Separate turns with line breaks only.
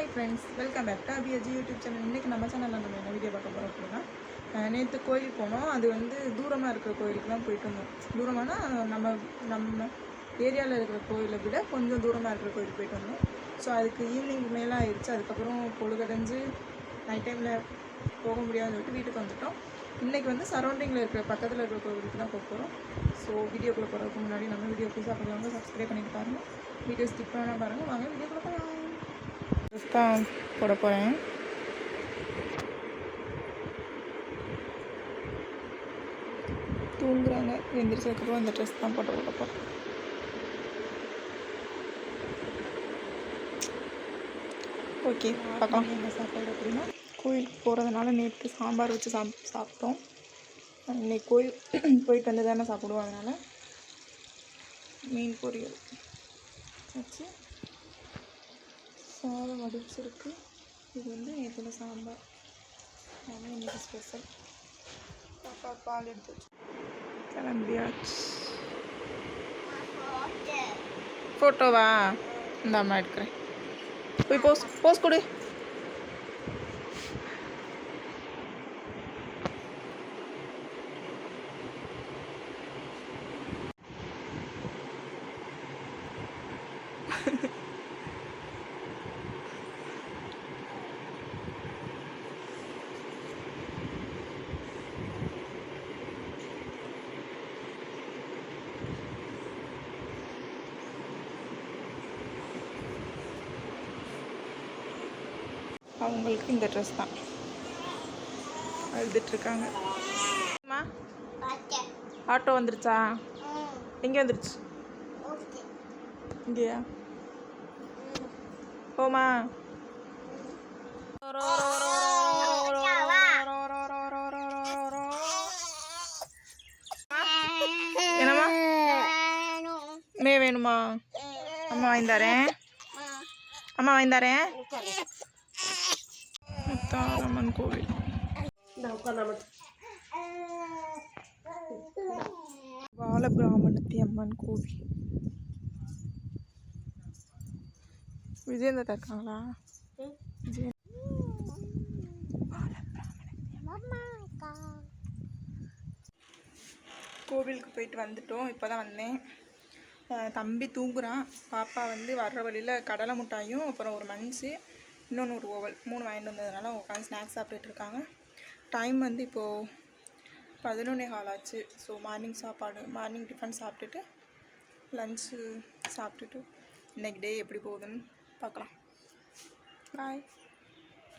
Hi friends welcome back to Abhiyaji YouTube channel இன்றைக்கி நம்ம சேனலில் நம்ம என்ன வீடியோ பார்க்க போகிறோம் அப்படின்னா நேற்று கோயில் போனோம். அது வந்து தூரமாக இருக்கிற கோயிலுக்கு தான் போயிட்டு வந்தோம். தூரமானா நம்ம நம்ம ஏரியாவில் இருக்கிற கோயிலை விட கொஞ்சம் தூரமாக இருக்கிற கோயிலுக்கு போயிட்டு வந்தோம். ஸோ அதுக்கு ஈவினிங் மேலே ஆயிடுச்சு. அதுக்கப்புறம் பொழுதடைஞ்சு நைட் டைமில் போக முடியாதுன்னு சொல்லிட்டு வீட்டுக்கு வந்துட்டோம். இன்றைக்கி வந்து சரௌண்டிங்கில் இருக்கிற பக்கத்தில் இருக்கிற கோவிலுக்கு தான் போக போகிறோம் ஸோ வீடியோக்குள்ளே போகிறதுக்கு முன்னாடி நம்ம வீடியோ ப்ளீஸாக பார்க்குறவங்க சப்ஸ்கிரைப் பண்ணிட்டு பாருங்கள் வீடியோ ஸ்கிப் பண்ணால் பாருங்கள் வாங்க வீடியோக்குள்ளே போகலாம் தான் போட போகிறேன் தூங்குறாங்க எந்திரிச்சதுக்கப்புறம் அந்த ட்ரெஸ் தான் போட்டு போட போகிறேன் ஓகே பார்க்கலாம் என்ன சாப்பாடு அப்படின்னா கோயிலுக்கு போகிறதுனால நேற்று சாம்பார் வச்சு சாப் சாப்பிட்டோம் இன்னைக்கு கோயில் போயிட்டு வந்து தானே சாப்பிடுவோம் அதனால் மீன் பொரியல் வச்சு சாதம் வடிச்சிருக்கு. இது வந்து நேற்றுல சாம்பார். அதான் இன்னைக்கு ஸ்பெஷல் பாப்பா பால் எடுத்து வச்சு கிளம்பியாச்சு. ஃபோட்டோவா இந்த அம்மா எடுக்கிறேன். போய் போஸ் போஸ் கொடு. அவங்களுக்கு இந்த ட்ரெஸ் தான். எழுதிட்டுருக்காங்க அம்மா ஆட்டோ வந்துருச்சா? எங்கே வந்துருச்சு? இங்கேயா? போமா என்னம்மா? மே வேணுமா? அம்மா வாங்கி தரேன். அம்மா வாங்கி தரேன். முத்தாரம்மன் கோவில். பாலபிராமணத்தி அம்மன் கோவில். விஜயந்தா இருக்காங்களா விஜய கோவிலுக்கு போயிட்டு வந்துட்டோம். இப்போ தான் வந்தேன் தம்பி தூங்குறான். பாப்பா வந்து வர்ற வழியில் கடலை மிட்டாயும் அப்புறம் ஒரு மஞ்சு இன்னொன்று ஒரு ஓவல் மூணு வாங்கிட்டு வந்ததுனால உட்காந்து ஸ்நாக்ஸ் சாப்பிட்டுருக்காங்க டைம் வந்து இப்போது பதினொன்னே கால் ஆச்சு. ஸோ மார்னிங் சாப்பாடு மார்னிங் டிஃபன் சாப்பிட்டுட்டு லஞ்சு சாப்பிட்டுட்டு இன்னைக்கு டே எப்படி போகுதுன்னு பார்க்கலாம். பாய்